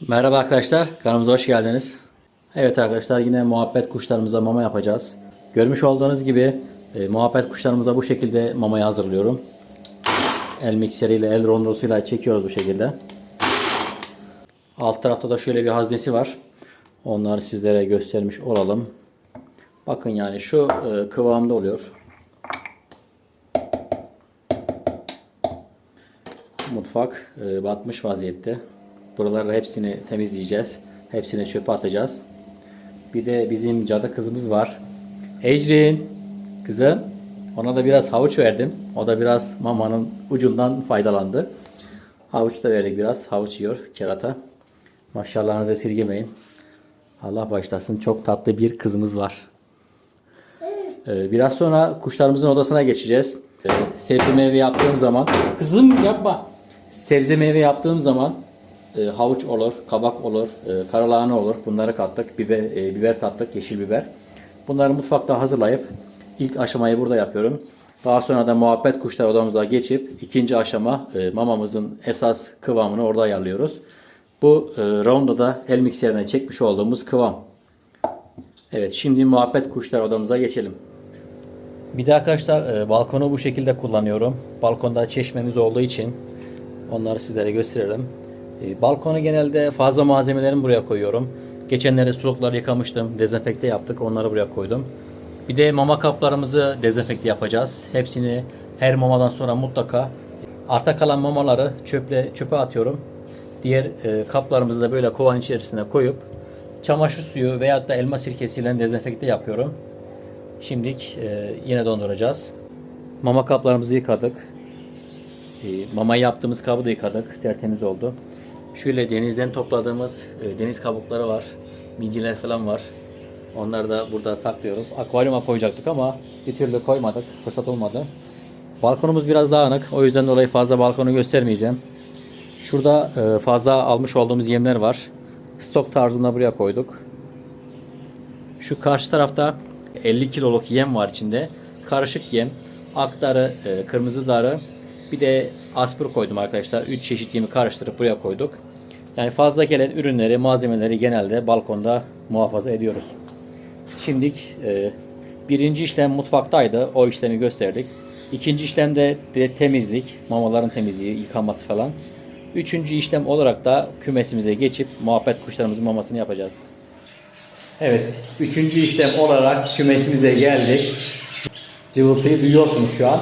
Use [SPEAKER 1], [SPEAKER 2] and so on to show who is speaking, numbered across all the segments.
[SPEAKER 1] Merhaba arkadaşlar, kanalımıza hoş geldiniz. Evet arkadaşlar yine muhabbet kuşlarımıza mama yapacağız. Görmüş olduğunuz gibi e, muhabbet kuşlarımıza bu şekilde mamayı hazırlıyorum. El mikseriyle, el rondosuyla çekiyoruz bu şekilde. Alt tarafta da şöyle bir haznesi var. Onları sizlere göstermiş olalım. Bakın yani şu e, kıvamda oluyor. Mutfak e, batmış vaziyette. Buraları hepsini temizleyeceğiz. Hepsini çöpe atacağız. Bir de bizim cadı kızımız var. Ecrin kızım. Ona da biraz havuç verdim. O da biraz mamanın ucundan faydalandı. Havuç da verdik biraz. Havuç yiyor kerata. Maşallahınızı esirgemeyin. Allah başlasın. Çok tatlı bir kızımız var. Ee, Biraz sonra kuşlarımızın odasına geçeceğiz. Ee, Sebze meyve yaptığım zaman kızım yapma. Sebze meyve yaptığım zaman e, havuç olur, kabak olur, e, karalahana olur. Bunları kattık. Biber, e, biber kattık, yeşil biber. Bunları mutfakta hazırlayıp ilk aşamayı burada yapıyorum. Daha sonra da muhabbet kuşlar odamıza geçip ikinci aşama e, mamamızın esas kıvamını orada ayarlıyoruz. Bu e, rondoda el mikserine çekmiş olduğumuz kıvam. Evet şimdi muhabbet kuşlar odamıza geçelim. Bir de arkadaşlar e, balkonu bu şekilde kullanıyorum. Balkonda çeşmemiz olduğu için onları sizlere gösterelim. E, balkonu genelde fazla malzemelerimi buraya koyuyorum. Geçenlerde sulukları yıkamıştım. Dezenfekte yaptık. Onları buraya koydum. Bir de mama kaplarımızı dezenfekte yapacağız. Hepsini her mamadan sonra mutlaka arta kalan mamaları çöple çöpe atıyorum. Diğer e, kaplarımızı da böyle kovan içerisine koyup çamaşır suyu veyahut da elma sirkesiyle dezenfekte yapıyorum. Şimdilik e, yine donduracağız. Mama kaplarımızı yıkadık. E, mama yaptığımız kabı da yıkadık. Tertemiz oldu. Şöyle denizden topladığımız e, deniz kabukları var. Midyeler falan var. Onları da burada saklıyoruz. Akvaryuma koyacaktık ama bir türlü koymadık. Fırsat olmadı. Balkonumuz biraz dağınık. O yüzden dolayı fazla balkonu göstermeyeceğim. Şurada e, fazla almış olduğumuz yemler var. Stok tarzında buraya koyduk. Şu karşı tarafta 50 kiloluk yem var içinde. Karışık yem, aktarı, e, kırmızı darı, bir de aspir koydum arkadaşlar. 3 çeşit yemi karıştırıp buraya koyduk. Yani fazla gelen ürünleri, malzemeleri genelde balkonda muhafaza ediyoruz. Şimdilik e, birinci işlem mutfaktaydı. O işlemi gösterdik. İkinci işlem de, de temizlik, mamaların temizliği, yıkanması falan. Üçüncü işlem olarak da kümesimize geçip muhabbet kuşlarımızın mamasını yapacağız. Evet, üçüncü işlem olarak kümesimize geldik. Cıvıltıyı duyuyorsunuz şu an.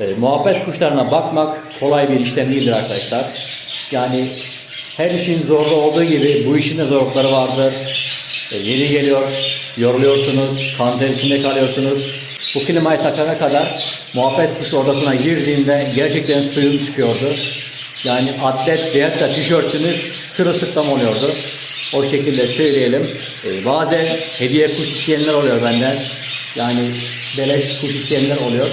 [SPEAKER 1] E, muhabbet kuşlarına bakmak kolay bir işlem değildir arkadaşlar. Yani her işin zorlu olduğu gibi bu işin de zorlukları vardır. E, yeri geliyor, yoruluyorsunuz, kan içinde kalıyorsunuz. Bu klimayı takana kadar muhabbet kuşu odasına girdiğimde gerçekten suyum çıkıyordu. Yani atlet veyahut da tişörtünüz sırılsıklam oluyordu. O şekilde söyleyelim. Ee, bazen hediye kuş isteyenler oluyor benden. Yani beleş kuş isteyenler oluyor.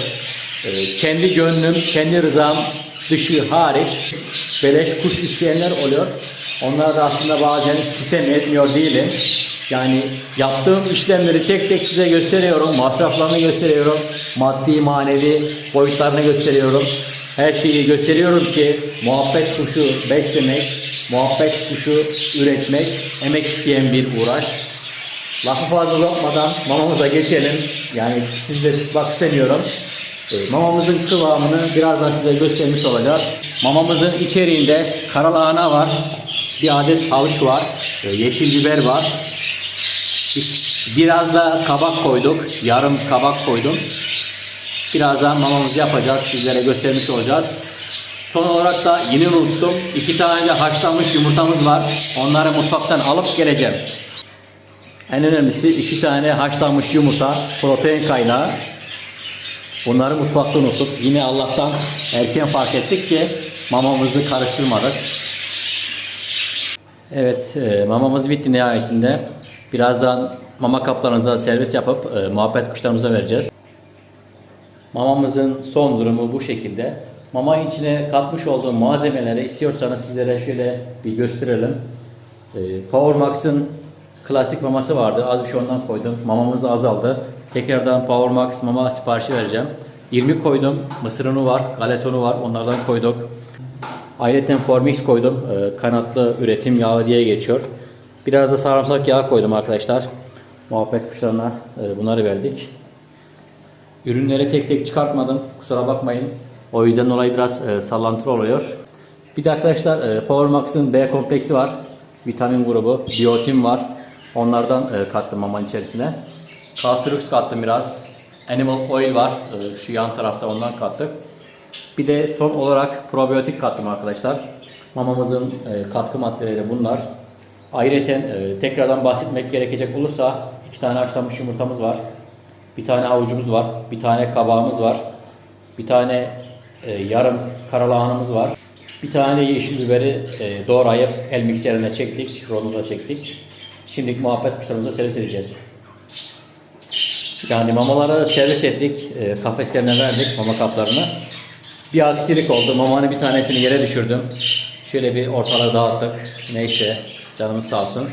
[SPEAKER 1] Ee, kendi gönlüm, kendi rızam dışı hariç beleş kuş isteyenler oluyor. Onlar da aslında bazen sistem etmiyor değilim. Yani yaptığım işlemleri tek tek size gösteriyorum. Masraflarını gösteriyorum. Maddi manevi boyutlarını gösteriyorum. Her şeyi gösteriyorum ki muhabbet kuşu beslemek, muhabbet kuşu üretmek emek isteyen bir uğraş. Lafı fazla uzatmadan mamamıza geçelim. Yani sizle sıkmak istemiyorum. Mamamızın kıvamını birazdan size göstermiş olacağız. Mamamızın içeriğinde karalahana var. Bir adet havuç var. e, yeşil biber var. Biraz da kabak koyduk. Yarım kabak koydum. Birazdan mamamızı yapacağız. Sizlere göstermiş olacağız. Son olarak da yine unuttum. İki tane de haşlanmış yumurtamız var. Onları mutfaktan alıp geleceğim. En önemlisi iki tane haşlanmış yumurta, protein kaynağı. Bunları mutfakta unuttuk. Yine Allah'tan erken fark ettik ki mamamızı karıştırmadık. Evet, e, mamamız bitti nihayetinde. Birazdan mama kaplarınıza servis yapıp e, muhabbet kuşlarımıza vereceğiz. Mamamızın son durumu bu şekilde. Mama içine katmış olduğum malzemeleri istiyorsanız sizlere şöyle bir gösterelim. Ee, Power Max'ın klasik maması vardı. Az bir şey ondan koydum. Mamamız da azaldı. Tekrardan Power Max mama siparişi vereceğim. 20 koydum. Mısır unu var, galet unu var. Onlardan koyduk. Ayrıca Formix koydum. Ee, kanatlı üretim yağı diye geçiyor. Biraz da sarımsak yağı koydum arkadaşlar. Muhabbet kuşlarına e, bunları verdik. Ürünleri tek tek çıkartmadım. Kusura bakmayın. O yüzden dolayı biraz e, sallantılı oluyor. Bir de arkadaşlar e, Powermax'ın B kompleksi var. Vitamin grubu, biotin var. Onlardan e, kattım mamanın içerisine. Castrux kattım biraz. Animal oil var. E, şu yan tarafta ondan kattık. Bir de son olarak probiyotik kattım arkadaşlar. Mamamızın e, katkı maddeleri bunlar. Ayrıca e, tekrardan bahsetmek gerekecek olursa iki tane haşlanmış yumurtamız var. Bir tane havucumuz var. Bir tane kabağımız var. Bir tane yarım karalahanımız var. Bir tane de yeşil biberi doğrayıp el mikserine çektik. Rondoda çektik. Şimdi muhabbet kuşlarımıza servis edeceğiz. Yani mamaları servis ettik. E, kafeslerine verdik mama kaplarını. Bir aksilik oldu. Mamanın bir tanesini yere düşürdüm. Şöyle bir ortalığı dağıttık. Neyse canımız sağ olsun.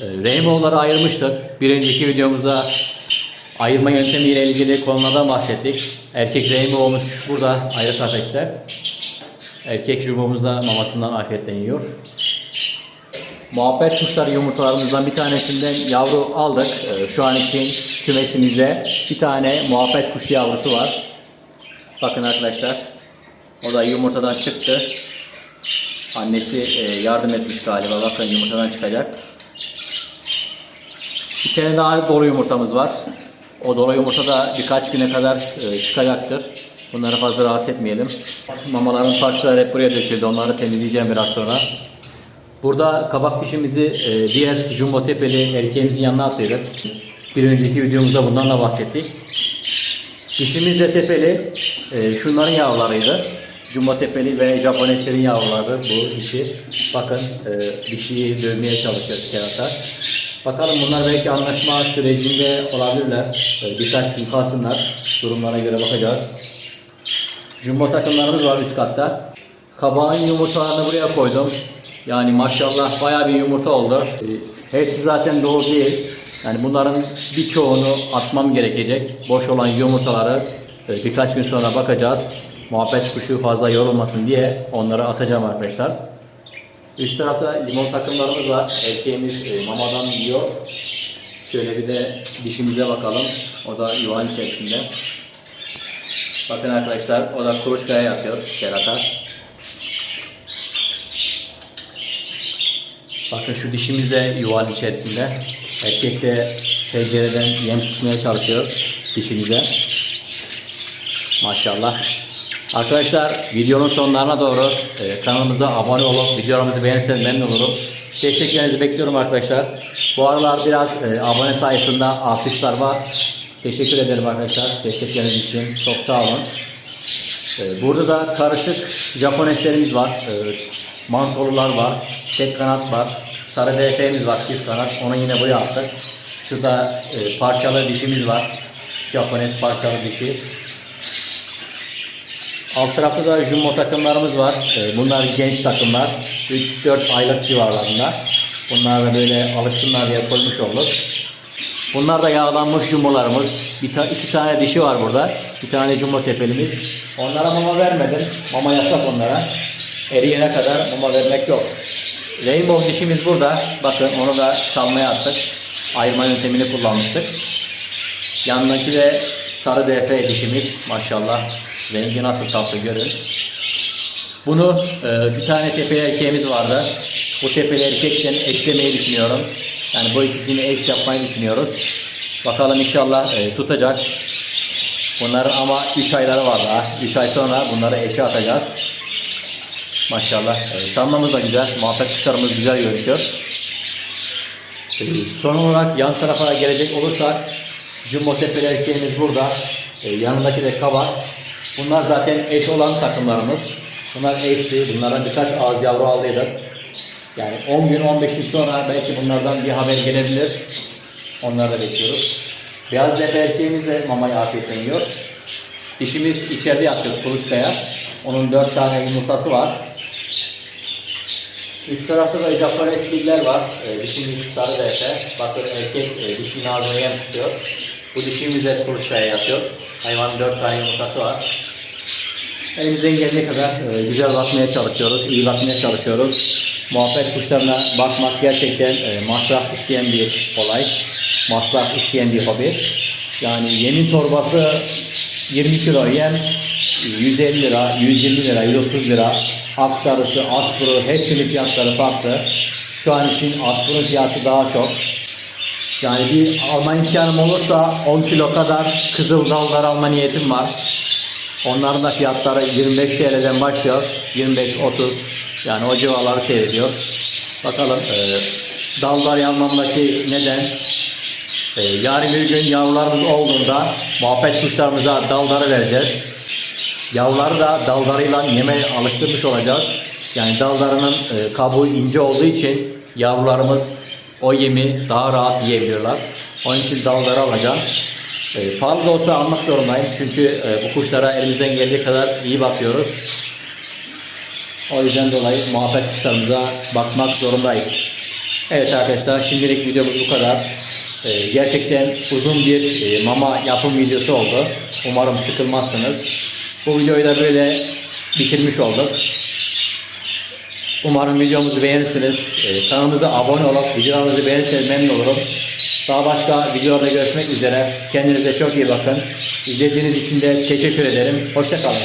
[SPEAKER 1] E, Rainbow'ları ayırmıştık. Bir önceki videomuzda ayırma yöntemiyle ilgili konulardan bahsettik. Erkek rainbow olmuş burada ayrı kafeste. Erkek jumomuz da mamasından afiyetle yiyor. Muhabbet kuşları yumurtalarımızdan bir tanesinden yavru aldık. Ee, Şu an için kümesimizde bir tane muhabbet kuşu yavrusu var. Bakın arkadaşlar. O da yumurtadan çıktı. Annesi e, yardım etmiş galiba. Bakın yumurtadan çıkacak. Bir tane daha dolu yumurtamız var. O dolu yumurta da birkaç güne kadar e, çıkacaktır. Bunları fazla rahatsız etmeyelim. Mamaların parçaları hep buraya döküldü. Onları temizleyeceğim biraz sonra. Burada kabak dişimizi e, diğer jumbo tepeli erkeğimizin yanına atlaydık. Bir önceki videomuzda bundan da bahsettik. Dişimiz de tepeli. E, şunların yavrularıydı. Jumbo tepeli ve Japoneslerin yavruları bu dişi. Bakın e, dişiyi dövmeye çalışıyor kerata. Bakalım bunlar belki anlaşma sürecinde olabilirler. E, birkaç gün kalsınlar. Durumlara göre bakacağız. Jumbo takımlarımız var üst katta. Kabağın yumurtalarını buraya koydum. Yani maşallah bayağı bir yumurta oldu. Ee, Hepsi zaten dolu değil. Yani bunların birçoğunu atmam gerekecek. Boş olan yumurtaları e, birkaç gün sonra bakacağız. Muhabbet kuşu fazla yorulmasın diye onları atacağım arkadaşlar. Üst tarafta limon takımlarımız var. Erkeğimiz e, mamadan yiyor. Şöyle bir de dişimize bakalım. O da yuvanın içerisinde. Bakın arkadaşlar o da kuluçkaya yatıyor kerata. Bakın şu dişimiz de yuvanın içerisinde. Erkek de pencereden yem tutmaya çalışıyor dişimize. Maşallah. Arkadaşlar videonun sonlarına doğru e, kanalımıza abone olup videolarımızı beğenirseniz memnun olurum. Desteklerinizi bekliyorum arkadaşlar. Bu aralar biraz e, abone sayısında artışlar var. Teşekkür ederim arkadaşlar destekleriniz için. Çok sağ olun. Ee, Burada da karışık Japoneslerimiz var. Ee, Mantolular var. Tek kanat var. Sarı DF'miz var. Çift kanat. Onu yine buraya attık. Şurada e, parçalı dişimiz var. Japones parçalı dişi. Alt tarafta da jumbo takımlarımız var. Ee, Bunlar genç takımlar. 3-4 aylık civarlarında. Bunlar da böyle alışsınlar diye koymuş olduk. Bunlar da yağlanmış jumbolarımız. Bir ta iki tane dişi var burada. Bir tane jumbo tepelimiz. Onlara mama vermedim. Mama yasak onlara. Eriyene kadar mama vermek yok. Rainbow dişimiz burada. Bakın onu da salmaya attık. Ayırma yöntemini kullanmıştık. Yanındaki de sarı DF dişimiz. Maşallah. Rengi nasıl tatlı görün. Bunu e, bir tane tepeli erkeğimiz vardı. Bu tepeli erkekten eşlemeyi düşünüyorum. Yani bu ikisini eş yapmayı düşünüyoruz. Bakalım inşallah e, tutacak. Bunların ama 3 ayları var daha. 3 ay sonra bunları eşe atacağız. Maşallah. E, sanmamız da güzel. Muhabbet kuşlarımız güzel gözüküyor. E, son olarak yan tarafa gelecek olursak Jumbo tepeli erkeğimiz burada. E, yanındaki de kabak. Bunlar zaten eş olan takımlarımız. Bunlar eşti. Bunlara birkaç ağız yavru aldıydık. Yani 10 gün 15 gün sonra belki bunlardan bir haber gelebilir. Onları da bekliyoruz. Beyaz depe erkeğimiz de mamayı afiyetle yiyor. Dişimiz içeride yatıyor kuluçkaya. Onun 4 tane yumurtası var. Üst tarafta da Japon eskiller var. E, dişimiz sarı depe. Bakın erkek e, dişinin ağzına yem tutuyor. Bu dişimiz de kuluçkaya yatıyor. Hayvanın 4 tane yumurtası var. Elimizden geldiği kadar e, güzel bakmaya çalışıyoruz, iyi bakmaya çalışıyoruz. Muhabbet kuşlarına bakmak gerçekten e, masraf isteyen bir olay. Masraf isteyen bir hobi. Yani yemin torbası 20 kilo yem 150 lira, 120 lira, 130 lira. Aksarısı, aspuru hepsinin fiyatları farklı. Şu an için aspurun fiyatı daha çok. Yani bir alma imkanım olursa 10 kilo kadar kızıl dallar alma niyetim var. Onların da fiyatları 25 TL'den başlıyor. 25-30 yani o civarları seyrediyor. Bakalım e, dallar yanmamdaki neden e, yarın bir gün yavrularımız olduğunda muhabbet kuşlarımıza dalları vereceğiz. Yavruları da dallarıyla yemeye alıştırmış olacağız. Yani dallarının e, kabuğu ince olduğu için yavrularımız o yemi daha rahat yiyebiliyorlar. Onun için dalları alacağım. E, pahalı da olsa almak zorundayım. Çünkü e, bu kuşlara elimizden geldiği kadar iyi bakıyoruz. O yüzden dolayı muhabbet kuşlarımıza bakmak zorundayız. Evet arkadaşlar şimdilik videomuz bu kadar. Ee, gerçekten uzun bir e, mama yapım videosu oldu. Umarım sıkılmazsınız. Bu videoyu da böyle bitirmiş olduk. Umarım videomuzu beğenirsiniz. Ee, kanalımıza abone olup videolarımızı beğenirseniz memnun olurum. Daha başka videolarda görüşmek üzere. Kendinize çok iyi bakın. İzlediğiniz için de teşekkür ederim. Hoşçakalın.